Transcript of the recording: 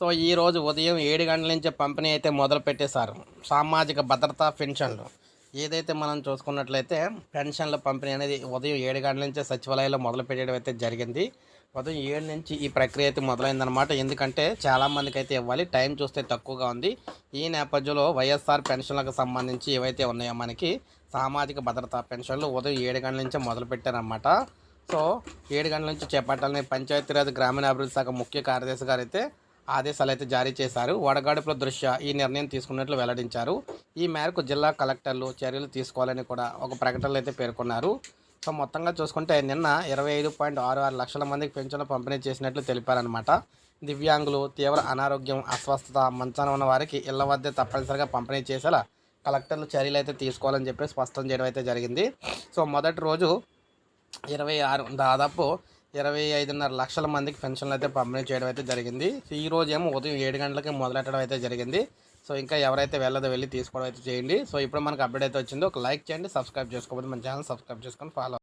So ఈరోజు ఉదయం ఏడు గంటల నుంచి పంపిణీ అయితే మొదలు పెట్టేశారు. సామాజిక భద్రతా పెన్షన్లు. ఏదైతే మనం చూసుకున్నట్లయితే పెన్షన్ల పంపిణీ అనేది ఉదయం ఏడు గంటల నుంచే సచివాలయంలో మొదలు పెట్టడం అయితే జరిగింది. ఉదయం ఏడు నుంచి ఈ ప్రక్రియ అయితే మొదలైందనమాట ఎందుకంటే చాలామందికి అయితే ఇవ్వాలి. టైం చూస్తే తక్కువగా ఉంది. ఈ నేపథ్యంలో వైఎస్ఆర్ పెన్షన్లకు సంబంధించి ఏవైతే ఉన్నాయో మనకి సామాజిక భద్రతా పెన్షన్లు ఉదయం ఏడు గంటల నుంచే మొదలు పెట్టారనమాట సో ఏడు గంటల నుంచి చేపట్టాలని పంచాయతీరాజ్ గ్రామీణాభివృద్ధి శాఖ ముఖ్య కార్యదర్శి గారు అయితే ఆదేశాలు అయితే జారీ చేశారు. వడగాడుపుల దృష్ట్యా ఈ నిర్ణయం తీసుకున్నట్లు వెల్లడించారు. ఈ మేరకు జిల్లా కలెక్టర్లు చర్యలు తీసుకోవాలని కూడా ఒక ప్రకటనలో అయితే పేర్కొన్నారు. సో మొత్తంగా చూసుకుంటే నిన్న ఇరవై ఐదు పాయింట్ ఆరు ఆరు లక్షల మందికి పెన్షన్లు పంపిణీ చేసినట్లు తెలిపారనమాట దివ్యాంగులు తీవ్ర అనారోగ్యం అస్వస్థత మంచాన ఉన్న వారికి ఇళ్ళ వద్దే తప్పనిసరిగా పంపిణీ చేసేలా కలెక్టర్లు చర్యలు అయితే తీసుకోవాలని చెప్పి స్పష్టం చేయడం అయితే జరిగింది. సో మొదటి రోజు ఇరవై ఆరు దాదాపు ఇరవై ఐదున్నర లక్షల మందికి పెన్షన్లు అయితే పంపిణీ చేయడం అయితే జరిగింది. ఈ రోజు ఏమో ఉదయం ఏడు గంటలకి మొదలెట్టడం అయితే జరిగింది. సో ఇంకా ఎవరైతే వెళ్ళదో వెళ్ళి తీసుకోవడం అయితే చేయండి. సో ఇప్పుడు మనకు అప్డేట్ అయితే వచ్చిందో. ఒక లైక్ చేయండి సబ్స్క్రైబ్ చేసుకోకపోతే మన ఛానల్ సబ్స్క్రైబ్ చేసుకొని ఫాలో